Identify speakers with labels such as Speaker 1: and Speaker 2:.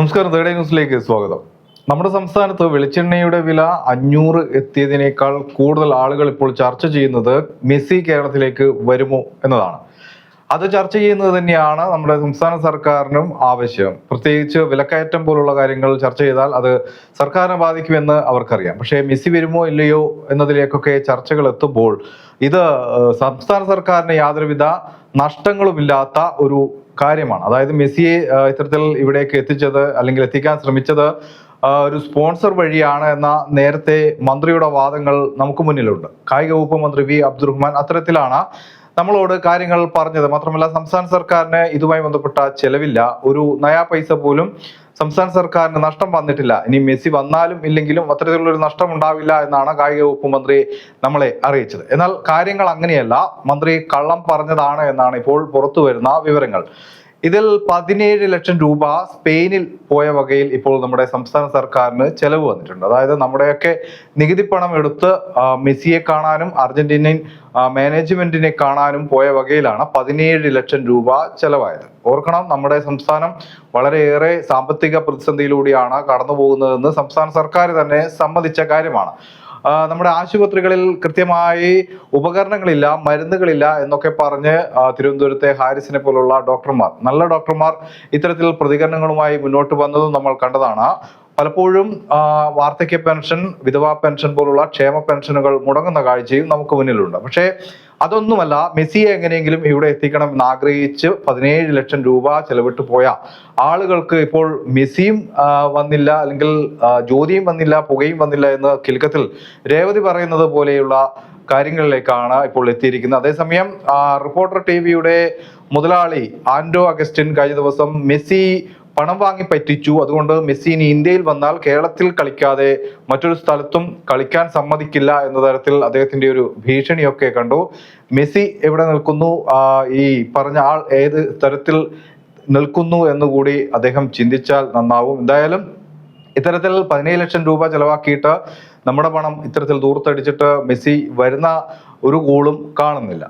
Speaker 1: നമസ്കാരം തേർഡ് ന്യൂസിലേക്ക് സ്വാഗതം. നമ്മുടെ സംസ്ഥാനത്ത് വെളിച്ചെണ്ണയുടെ വില അഞ്ഞൂറ് എത്തിയതിനേക്കാൾ കൂടുതൽ ആളുകൾ ഇപ്പോൾ ചർച്ച ചെയ്യുന്നത് മെസ്സി കേരളത്തിലേക്ക് വരുമോ എന്നതാണ്. അത് ചർച്ച ചെയ്യുന്നത് തന്നെയാണ് നമ്മുടെ സംസ്ഥാന സർക്കാരിനും ആവശ്യം. പ്രത്യേകിച്ച് വിലക്കയറ്റം പോലുള്ള കാര്യങ്ങൾ ചർച്ച ചെയ്താൽ അത് സർക്കാരിനെ ബാധിക്കുമെന്ന് അവർക്കറിയാം. പക്ഷേ മെസ്സി വരുമോ ഇല്ലയോ എന്നതിലേക്കൊക്കെ ചർച്ചകൾ എത്തുമ്പോൾ ഇത് സംസ്ഥാന സർക്കാരിന് യാതൊരുവിധ നഷ്ടങ്ങളുമില്ലാത്ത ഒരു കാര്യമാണ്. അതായത് മെസ്സിയെ ഇത്തരത്തിൽ ഇവിടേക്ക് എത്തിച്ചത് അല്ലെങ്കിൽ എത്തിക്കാൻ ശ്രമിച്ചത് ഒരു സ്പോൺസർ വഴിയാണ് എന്ന നേരത്തെ മന്ത്രിയുടെ വാദങ്ങൾ നമുക്ക് മുന്നിലുണ്ട്. കായിക വകുപ്പ് മന്ത്രി വി അബ്ദുറഹ്മാൻ അത്തരത്തിലാണ് നമ്മളോട് കാര്യങ്ങൾ പറഞ്ഞത് മാത്രമല്ല സംസ്ഥാന സർക്കാരിന് ഇതുമായി ബന്ധപ്പെട്ട ചെലവില്ല. ഒരു നയാ പൈസ പോലും സംസ്ഥാന സർക്കാരിന് നഷ്ടം വന്നിട്ടില്ല. ഇനി മെസ്സി വന്നാലും ഇല്ലെങ്കിലും അത്തരത്തിലുള്ള ഒരു നഷ്ടം ഉണ്ടാവില്ല എന്നാണ് കായിക വകുപ്പ് മന്ത്രി നമ്മളെ അറിയിച്ചത്. എന്നാൽ കാര്യങ്ങൾ അങ്ങനെയല്ല. മന്ത്രി കള്ളം പറഞ്ഞതാണ് എന്നാണ് ഇപ്പോൾ പുറത്തു വരുന്ന വിവരങ്ങൾ. ഇതിൽ പതിനേഴ് ലക്ഷം രൂപ സ്പെയിനിൽ പോയ വകയിൽ ഇപ്പോൾ നമ്മുടെ സംസ്ഥാന സർക്കാരിന് ചെലവ് വന്നിട്ടുണ്ട്. അതായത് നമ്മുടെയൊക്കെ നികുതി പണം എടുത്ത് മെസ്സിയെ കാണാനും അർജന്റീനൻ മാനേജ്മെന്റിനെ കാണാനും പോയ വകയിലാണ് പതിനേഴ് ലക്ഷം രൂപ ചെലവായത്. ഓർക്കണം നമ്മുടെ സംസ്ഥാനം വളരെയേറെ സാമ്പത്തിക പ്രതിസന്ധിയിലൂടെയാണ് കടന്നു പോകുന്നതെന്ന് സംസ്ഥാന സർക്കാർ തന്നെ സമ്മതിച്ച കാര്യമാണ്. നമ്മുടെ ആശുപത്രികളിൽ കൃത്യമായി ഉപകരണങ്ങളില്ല മരുന്നുകളില്ല എന്നൊക്കെ പറഞ്ഞ് തിരുവനന്തപുരത്തെ ഹാരിസിനെ പോലുള്ള ഡോക്ടർമാർ നല്ല ഡോക്ടർമാർ ഇത്തരത്തിൽ പ്രതികരണങ്ങളുമായി മുന്നോട്ട് വന്നതും നമ്മൾ കണ്ടതാണ്. പലപ്പോഴും വാർദ്ധക്യ പെൻഷൻ വിധവാ പെൻഷൻ പോലുള്ള ക്ഷേമ പെൻഷനുകൾ മുടങ്ങുന്ന കാഴ്ചയും നമുക്ക് മുന്നിലുണ്ട്. പക്ഷേ അതൊന്നുമല്ല മെസ്സിയെ എങ്ങനെയെങ്കിലും ഇവിടെ എത്തിക്കണം എന്ന് ആഗ്രഹിച്ച് പതിനേഴ് ലക്ഷം രൂപ ചെലവിട്ട് പോയ ആളുകൾക്ക് ഇപ്പോൾ മെസ്സിയും വന്നില്ല അല്ലെങ്കിൽ ജ്യോതിയും വന്നില്ല പുകയും വന്നില്ല എന്ന് കിൽക്കത്തിൽ രേവതി പറയുന്നത് പോലെയുള്ള കാര്യങ്ങളിലേക്കാണ് ഇപ്പോൾ എത്തിയിരിക്കുന്നത്. അതേസമയം റിപ്പോർട്ടർ ടി വിയുടെ മുതലാളി ആൻഡോ അഗസ്റ്റിൻ കഴിഞ്ഞ ദിവസം മെസ്സി പണം വാങ്ങി പറ്റിച്ചു. അതുകൊണ്ട് മെസ്സി ഇനി ഇന്ത്യയിൽ വന്നാൽ കേരളത്തിൽ കളിക്കാതെ മറ്റൊരു സ്ഥലത്തും കളിക്കാൻ സമ്മതിക്കില്ല എന്ന തരത്തിൽ അദ്ദേഹത്തിന്റെ ഒരു ഭീഷണിയൊക്കെ കണ്ടു. മെസ്സി എവിടെ നിൽക്കുന്നു? ഈ പറഞ്ഞ ആൾ ഏത് തരത്തിൽ നിൽക്കുന്നു എന്നുകൂടി അദ്ദേഹം ചിന്തിച്ചാൽ നന്നാവും. എന്തായാലും ഇത്തരത്തിൽ പതിനേഴ് ലക്ഷം രൂപ ചെലവാക്കിയിട്ട് നമ്മുടെ പണം ഇത്തരത്തിൽ ദൂർത്തടിച്ചിട്ട് മെസ്സി വരുന്ന ഒരു ഗോളും കാണുന്നില്ല.